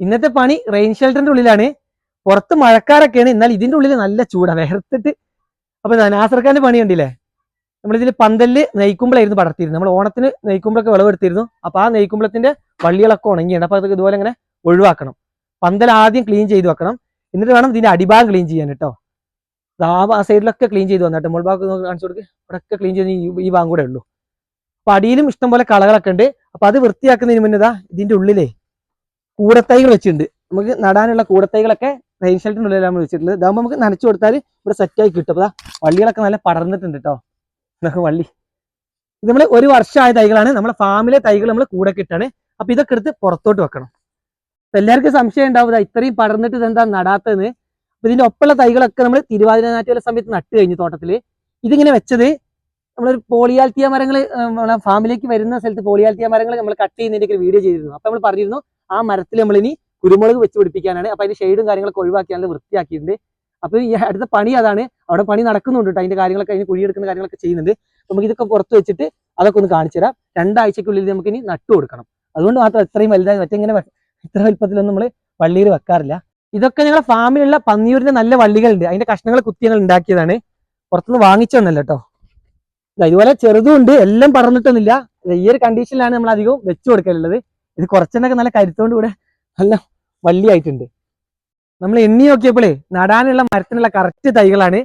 ഇന്നത്തെ പണി റെയിൻ ഷെൽട്ടറിന്റെ ഉള്ളിലാണ്. പുറത്ത് മഴക്കാരൊക്കെയാണ് എന്നാൽ ഇതിന്റെ ഉള്ളിൽ നല്ല ചൂടാ. വേർത്തിട്ട് അപ്പൊ നാസർഖാന്റെ പണി കണ്ടില്ലേ? നമ്മളിതിൽ പന്തലിൽ നെയ്ക്കുമ്പളായിരുന്നു പടർത്തിയിരുന്നു നമ്മൾ ഓണത്തിന് നെയ്ക്കുമ്പളൊക്കെ വിളവെടുത്തിരുന്നു. അപ്പൊ ആ നെയ്ക്കുമ്പളത്തിന്റെ വള്ളികളൊക്കെ ഉണങ്ങിയാണ് അപ്പൊ അതൊക്കെ ഇതുപോലെ ഇങ്ങനെ ഒഴിവാക്കണം. പന്തൽ ആദ്യം ക്ലീൻ ചെയ്ത് വെക്കണം. എന്നിട്ട് വേണം ഇതിന്റെ അടിഭാഗം ക്ലീൻ ചെയ്യാൻ കേട്ടോ ആ സൈഡിലൊക്കെ ക്ലീൻ ചെയ്ത് വന്നിട്ട്. മുൾഭാഗം കാണിച്ചു കൊടുക്ക്. അവിടെയൊക്കെ ക്ലീൻ ചെയ്ത് ഈ- ഭാഗം കൂടെ ഉള്ളൂ. അപ്പൊ അടിയിലും ഇഷ്ടംപോലെ കളകളൊക്കെ ഉണ്ട്. അപ്പൊ അത് വൃത്തിയാക്കുന്നതിന് മുന്നേ ഇതിന്റെ ഉള്ളിലേ കൂടത്തൈകൾ വെച്ചിട്ടുണ്ട്. നമുക്ക് നടാനുള്ള കൂടത്തൈകളൊക്കെ റെയിൻ ഷെൽട്ടിനുള്ളിൽ നമ്മൾ വെച്ചിട്ടുള്ളത്. ഇതാകുമ്പോൾ നമുക്ക് നനച്ചു കൊടുത്താൽ ഇവിടെ സെറ്റായി കിട്ടും. അപ്പോൾ വള്ളികളൊക്കെ നല്ല പടർന്നിട്ടുണ്ട് കേട്ടോ ഇതൊക്കെ വള്ളി. ഇത് നമ്മൾ ഒരു വർഷമായ തൈകളാണ്. നമ്മളെ ഫാമിലെ തൈകൾ നമ്മൾ കൂടെ കിട്ടാണ്. അപ്പൊ ഇതൊക്കെ എടുത്ത് പുറത്തോട്ട് വെക്കണം. അപ്പൊ എല്ലാവർക്കും സംശയം ഉണ്ടാവും. ദാ ഇത്രയും പടർന്നിട്ട് ഇതെന്താ നടാത്തതെന്ന് അപ്പൊ ഇതിന്റെ ഒപ്പമുള്ള തൈകളൊക്കെ നമ്മൾ തിരുവാതിര നാറ്റുള്ള സമയത്ത് നട്ട് കഴിഞ്ഞു തോട്ടത്തിൽ. ഇതിങ്ങനെ വെച്ചത് നമ്മളൊരു പോളിയാൽത്തിയ മരങ്ങൾ ഫാമിലേക്ക് വരുന്ന സ്ഥലത്ത് പോളിയാൽത്തിയ മരങ്ങൾ നമ്മൾ കട്ട് ചെയ്യുന്നതിന്റെ ഒരു വീഡിയോ ചെയ്തിരുന്നു. അപ്പൊ നമ്മൾ പറഞ്ഞിരുന്നു ആ മരത്തിൽ നമ്മൾ ഇനി കുരുമുളക് വെച്ച് പിടിപ്പിക്കാനാണ്. അപ്പൊ അതിന്റെ ഷെയ്ഡും കാര്യങ്ങളൊക്കെ ഒഴിവാക്കിയാണ് വൃത്തിയാക്കിയിട്ടുണ്ട്. അപ്പൊ ഈ അടുത്ത പണി അതാണ്. അവിടെ പണി നടക്കുന്നുണ്ട് കേട്ടോ അതിന്റെ കാര്യങ്ങളൊക്കെ അതിന് കുഴിയെടുക്കുന്ന കാര്യങ്ങളൊക്കെ ചെയ്യുന്നുണ്ട്. നമുക്ക് ഇതൊക്കെ പുറത്ത് വെച്ചിട്ട് അതൊക്കെ ഒന്ന് കാണിച്ചു തരാം. രണ്ടാഴ്ചക്കുള്ളിൽ നമുക്ക് ഇനി നട്ടു കൊടുക്കണം. അതുകൊണ്ട് മാത്രം ഇത്രയും വലുതായി മറ്റേ ഇങ്ങനെ വ- ഇത്ര വലുപ്പത്തിലൊന്നും നമ്മൾ വള്ളിയിൽ വെക്കാറില്ല. ഇതൊക്കെ ഞങ്ങളുടെ ഫാമിലുള്ള പന്നിയൂരിന്റെ നല്ല വള്ളികളുണ്ട്. അതിന്റെ കഷ്ണങ്ങൾ കുത്തി ഞങ്ങൾ ഉണ്ടാക്കിയതാണ്. പുറത്തുനിന്ന് വാങ്ങിച്ചതല്ല കേട്ടോ ദാ ഇതുപോലെ ചെറുതും ഉണ്ട്. എല്ലാം പറന്നിട്ടൊന്നുമില്ല ദാ ഈ ഒരു കണ്ടീഷനിലാണ് നമ്മൾ അധികവും വെച്ചു കൊടുക്കലുള്ളത്. ഇത് കുറച്ചെണ്ണൊക്കെ നല്ല കരുത്തോണ്ട് കൂടെ നല്ല വള്ളിയായിട്ടുണ്ട് നമ്മൾ എണ്ണി നോക്കിയപ്പോഴേ നടാനുള്ള മരത്തിനുള്ള കറക്റ്റ് തൈകളാണ്.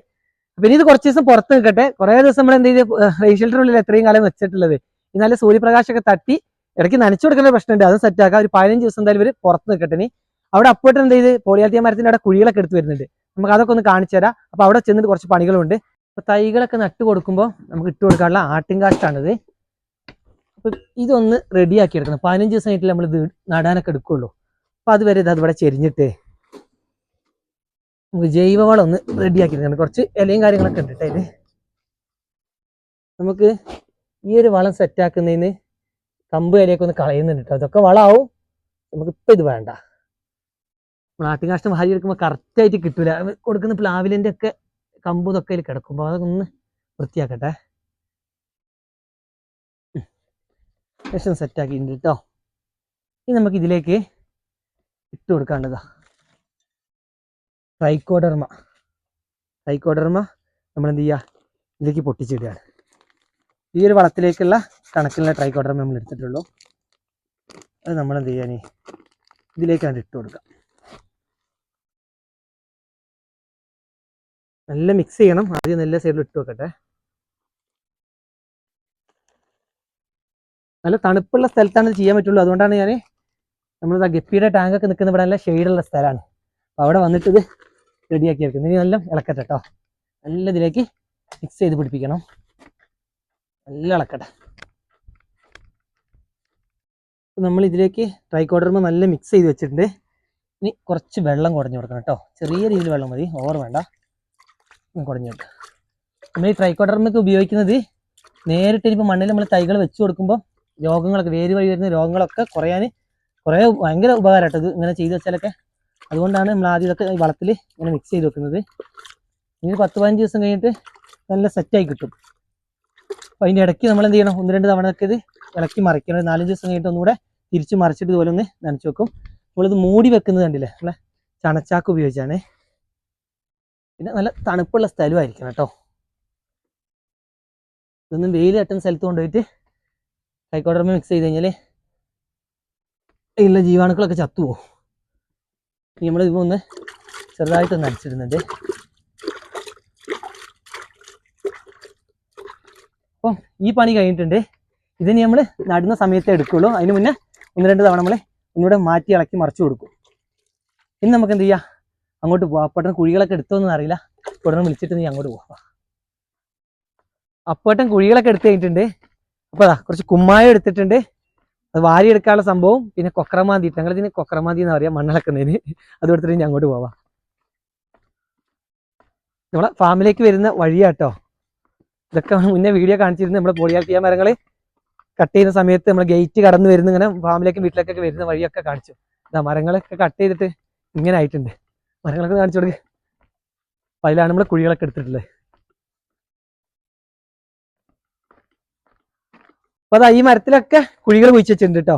അപ്പൊ ഇനി ഇത് കുറച്ച് ദിവസം പുറത്ത് നിൽക്കട്ടെ. കുറെ ദിവസം നമ്മൾ എന്ത് ചെയ്ത് റേഷ്യൽട്ടറിനുള്ളിൽ എത്രയും കാലം വെച്ചിട്ടുള്ളത്. ഈ നല്ല സൂര്യപ്രകാശമൊക്കെ തട്ടി ഇടയ്ക്ക് നനച്ചു കൊടുക്കേണ്ട പ്രശ്നമുണ്ട്. അത് സെറ്റാക്കാം ഒരു പതിനഞ്ച് ദിവസം എന്തായാലും ഇവർ പുറത്ത് നിൽക്കട്ടെ ഇനി. അവിടെ അപ്പോട്ട് എന്ത് ചെയ്ത് പോളിയാത്തിയ മരത്തിന്റെ അവിടെ കുഴികളൊക്കെ എടുത്ത് വരുന്നുണ്ട്. നമുക്ക് അതൊക്കെ ഒന്ന് കാണിച്ചു തരാം. അപ്പൊ അവിടെ ചെന്നിട്ട് കുറച്ച് പണികളുണ്ട്. അപ്പൊ തൈകളൊക്കെ നട്ടു കൊടുക്കുമ്പോൾ നമുക്ക് ഇട്ട് കൊടുക്കാനുള്ള ആട്ടിൻകാഷ്ടാണിത് അപ്പൊ ഇതൊന്ന് റെഡിയാക്കി എടുക്കണം പതിനഞ്ച് ദിവസം ആയിട്ട് നമ്മൾ ഇത് നടാനൊക്കെ എടുക്കുള്ളൂ. അപ്പൊ അതുവരെ ഇത് അതിവിടെ ചെരിഞ്ഞിട്ട് നമുക്ക് ജൈവവളം ഒന്ന് റെഡിയാക്കി എടുക്കണം കുറച്ച് ഇലയും കാര്യങ്ങളൊക്കെ ഉണ്ട് കേട്ടോ നമുക്ക് ഈ ഒരു വളം സെറ്റാക്കുന്നതിന് കമ്പ് ഇലയൊക്കെ ഒന്ന് കളയുന്നുണ്ട് കേട്ടോ. അതൊക്കെ വളമാവും. നമുക്ക് ഇപ്പൊ ഇത് വേണ്ട. നാട്ടുകാഷ്ടം വാരി എടുക്കുമ്പോൾ കറക്റ്റായിട്ട് കിട്ടൂല. അത് കൊടുക്കുന്ന പ്ലാവിലിന്റെ ഒക്കെ കമ്പ് ഇതൊക്കെ അതിൽ കിടക്കുമ്പോൾ അതൊക്കെ ഒന്ന് വൃത്തിയാക്കട്ടെ. ശേഷം സെറ്റാക്കിയിട്ടുണ്ട് കേട്ടോ ഇനി നമുക്ക് ഇതിലേക്ക് ഇട്ട് കൊടുക്കാണ്ടതാ ട്രൈക്കോഡർമ ട്രൈക്കോഡർമ നമ്മൾ എന്ത് ചെയ്യുക ഇതിലേക്ക് പൊട്ടിച്ചിടുകയാണ്. ഈ ഒരു വളത്തിലേക്കുള്ള കണക്കിലുള്ള ട്രൈക്കോഡർമ നമ്മൾ എടുത്തിട്ടുള്ളൂ. അത് നമ്മൾ എന്ത് ചെയ്യാൻ ഇതിലേക്കാണ് ഇട്ട് കൊടുക്കുക. നല്ല മിക്സ് ചെയ്യണം. ആദ്യം നല്ല സൈഡിൽ ഇട്ട് വെക്കട്ടെ. നല്ല തണുപ്പുള്ള സ്ഥലത്താണ് ഇത് ചെയ്യാൻ പറ്റുള്ളൂ. അതുകൊണ്ടാണ് ഞാൻ നമ്മൾ ഗപ്പിയുടെ ടാങ്കൊക്കെ നിൽക്കുന്ന ഇവിടെ നല്ല ഷെയ്ഡുള്ള സ്ഥലമാണ്. അപ്പോൾ അവിടെ വന്നിട്ട് ഇത് റെഡിയാക്കി വെക്കുന്നത് ഇനി നല്ല ഇളക്കട്ടെ കേട്ടോ നല്ല ഇതിലേക്ക് മിക്സ് ചെയ്ത് പിടിപ്പിക്കണം. നല്ല ഇളക്കട്ടെ. നമ്മൾ ഇതിലേക്ക് ട്രൈക്കോഡർമ നല്ല മിക്സ് ചെയ്ത് വെച്ചിട്ടുണ്ട്. ഇനി കുറച്ച് വെള്ളം കുടഞ്ഞു കൊടുക്കണം കേട്ടോ ചെറിയ രീതിയിൽ വെള്ളം മതി. ഓവർ വേണ്ട. കുടഞ്ഞു കൊടുക്കാം. നമ്മൾ ഈ ട്രൈക്കോഡർമയ്ക്ക് ഉപയോഗിക്കുന്നത് നേരിട്ട് ഇനിയിപ്പോൾ മണ്ണിൽ നമ്മൾ തൈകൾ വെച്ച് കൊടുക്കുമ്പോൾ രോഗങ്ങളൊക്കെ വേര് വഴി വരുന്ന രോഗങ്ങളൊക്കെ കുറയാൻ കുറേ ഭയങ്കര ഉപകാരമായിട്ട് ഇത് ഇങ്ങനെ ചെയ്ത് വെച്ചാലൊക്കെ. അതുകൊണ്ടാണ് നമ്മൾ ആദ്യം ഇതൊക്കെ വളത്തിൽ ഇങ്ങനെ മിക്സ് ചെയ്ത് വെക്കുന്നത്. ഇനി പത്ത് പതിനഞ്ച് ദിവസം കഴിഞ്ഞിട്ട് നല്ല സെറ്റായി കിട്ടും. അപ്പോൾ അതിന്റെ ഇടയ്ക്ക് നമ്മൾ എന്ത് ചെയ്യണം? ഒന്ന് രണ്ട് തവണ ഇത് ഇളക്കി മറിക്കണം. നാലഞ്ച് ദിവസം കഴിഞ്ഞിട്ട് ഒന്നുകൂടെ തിരിച്ച് മറിച്ചിട്ട് ഇതുപോലെ ഒന്ന് നനച്ച് വെക്കും. നമ്മളിത് മൂടി വെക്കുന്നത് കണ്ടില്ലേ? നമ്മളെ ചണച്ചാക്ക് ഉപയോഗിച്ചാണ്. പിന്നെ നല്ല തണുപ്പുള്ള സ്ഥലമായിരിക്കണം കേട്ടോ. ഇതൊന്നും വെയിൽ തട്ടുന്ന സ്ഥലത്ത് കൊണ്ടുപോയിട്ട് കൈക്കോടർമ മിക്സ് ചെയ്ത് കഴിഞ്ഞാൽ ഉള്ള ജീവാണുക്കളൊക്കെ ചത്തുപോകും നമ്മൾ ഇപ്പോൾ ഒന്ന് ചെറുതായിട്ടൊന്ന് അടിച്ചിടുന്നുണ്ട് അപ്പം ഈ പണി കഴിഞ്ഞിട്ടുണ്ട്. ഇതിന് നമ്മൾ നടുന്ന സമയത്തേ എടുക്കുള്ളൂ. അതിന് മുന്നേ ഒന്ന് രണ്ട് തവണ നമ്മൾ ഒന്നുകൂടെ മാറ്റി ഇളക്കി മറിച്ചു കൊടുക്കും. ഇനി നമുക്ക് എന്ത് ചെയ്യാം? അങ്ങോട്ട് പോവാം. അപ്പോട്ടൻ കുഴികളൊക്കെ എടുത്തോന്നും അറിയില്ല. ഉടനെ വിളിച്ചിട്ട് നീ അങ്ങോട്ട് പോവാം. അപ്പോട്ടൻ കുഴികളൊക്കെ എടുത്ത് കഴിഞ്ഞിട്ടുണ്ട്. അപ്പോൾ അതാ കുറച്ച് കുമ്മായം എടുത്തിട്ടുണ്ട്. അത് വാരിയെടുക്കാനുള്ള സംഭവം. പിന്നെ കൊക്രമാന്തി. ഞങ്ങൾ ഇതിന് കൊക്രമാന്തി എന്ന് പറയാം? മണ്ണിളക്കുന്നതിന്. അത് എടുത്തിട്ട് ഞാൻ അങ്ങോട്ട് പോവാം. നമ്മളെ ഫാമിലേക്ക് വരുന്ന വഴിയാട്ടോ. ഇതൊക്കെ മുന്നേ വീഡിയോ കാണിച്ചിരുന്നു. നമ്മുടെ പോളിയാൽത്തിയ മരങ്ങൾ കട്ട് ചെയ്യുന്ന സമയത്ത് നമ്മൾ ഗേറ്റ് കടന്നു വരുന്ന ഇങ്ങനെ ഫാമിലേക്കും വീട്ടിലേക്കൊക്കെ വരുന്ന വഴിയൊക്കെ കാണിച്ചു. ഇതാ മരങ്ങളൊക്കെ കട്ട് ചെയ്തിട്ട് ഇങ്ങനെ ആയിട്ടുണ്ട്. മരങ്ങളൊക്കെ കാണിച്ചു കൊടുക്കുക അപ്പൊ അതിലാണ് നമ്മൾ കുഴികളൊക്കെ എടുത്തിട്ടുള്ളത്. അപ്പൊ അതാ ഈ മരത്തിലൊക്കെ കുഴികൾ കുഴിച്ച് വെച്ചിട്ടുണ്ട് കേട്ടോ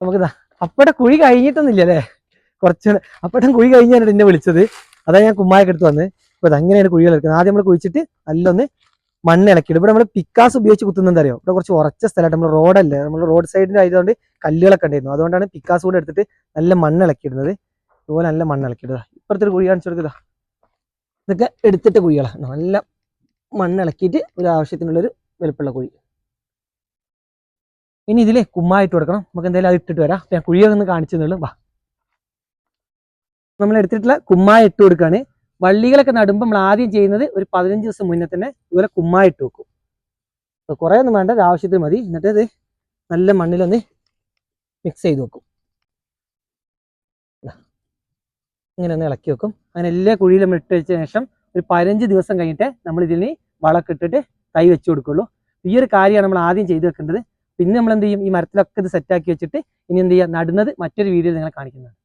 നമുക്കിതാ അപ്പടെ കുഴി കഴിഞ്ഞിട്ടൊന്നുമില്ല അല്ലേ കുറച്ച് അപ്പടെ കുഴി കഴിഞ്ഞാണ് എന്നെ വിളിച്ചത്. അതാ ഞാൻ കുമ്മായൊക്കെ എടുത്ത് വന്ന് അപ്പൊ ഇത് അങ്ങനെയാണ് കുഴികൾ എടുക്കുന്നത്. ആദ്യം നമ്മൾ കുഴിച്ചിട്ട് നല്ലൊന്ന് മണ്ണ് ഇളക്കിയിട്ട് ഇവിടെ നമ്മൾ പിക്കാസ് ഉപയോഗിച്ച് കുത്തുന്നത് അറിയോ? ഇവിടെ കുറച്ച് ഉറച്ച സ്ഥലമായിട്ട് നമ്മൾ റോഡല്ലേ? നമ്മൾ റോഡ് സൈഡിന്റെ ആയതുകൊണ്ട് കല്ലുകളൊക്കെ ഉണ്ടായിരുന്നു. അതുകൊണ്ടാണ് പിക്കാസ് കൂടെ എടുത്തിട്ട് നല്ല മണ്ണ് ഇളക്കിയിടുന്നത്. ഇതുപോലെ നല്ല മണ്ണ് ഇളക്കിയിടുക. ഇപ്പുറത്തെ ഒരു കുഴി കാണിച്ചു കൊടുക്കുക ഇതൊക്കെ എടുത്തിട്ട് കുഴികളാണ് നല്ല മണ്ണ് ഇളക്കിയിട്ട് ഒരു ആവശ്യത്തിനുള്ളൊരു വലുപ്പമുള്ള കുഴി. ഇനി ഇതിൽ കുമ്മായിട്ട് കൊടുക്കണം. നമുക്ക് എന്തായാലും അത് ഇട്ടിട്ട് വരാം. ഞാൻ കുഴിയൊക്കെ ഒന്ന് കാണിച്ചു തന്നുള്ളൂ വാ. നമ്മൾ എടുത്തിട്ടുള്ള കുമ്മായ ഇട്ട് കൊടുക്കുകയാണ് വള്ളികളൊക്കെ നടുമ്പോൾ നമ്മൾ ആദ്യം ചെയ്യുന്നത് ഒരു പതിനഞ്ച് ദിവസം മുന്നേ തന്നെ ഇതുപോലെ കുമ്മായ ഇട്ട് വെക്കും. അപ്പോൾ കുറേ ഒന്നും വേണ്ട. ഒരു ആവശ്യത്തിന് മതി. എന്നിട്ട് നല്ല മണ്ണിലൊന്ന് മിക്സ് ചെയ്ത് വെക്കും. ഇങ്ങനെ ഒന്ന് ഇളക്കി വെക്കും. അങ്ങനെ എല്ലാ കുഴിയിലും നമ്മൾ ഇട്ട് വെച്ചതിന് ശേഷം ഒരു പതിനഞ്ച് ദിവസം കഴിഞ്ഞിട്ട് നമ്മൾ ഇതിന് വളക്കിട്ടിട്ട് തൈ വെച്ച് കൊടുക്കുള്ളൂ. ഈ ഒരു കാര്യമാണ് നമ്മൾ ആദ്യം ചെയ്ത് വെക്കേണ്ടത്. പിന്നെ നമ്മൾ എന്ത് ചെയ്യും? ഈ മരത്തിലൊക്കെ ഇത് സെറ്റാക്കി വെച്ചിട്ട് ഇനി എന്ത് ചെയ്യുക? നടുന്നത് മറ്റൊരു വീഡിയോയിൽ നിങ്ങളെ കാണിക്കുന്നതാണ്.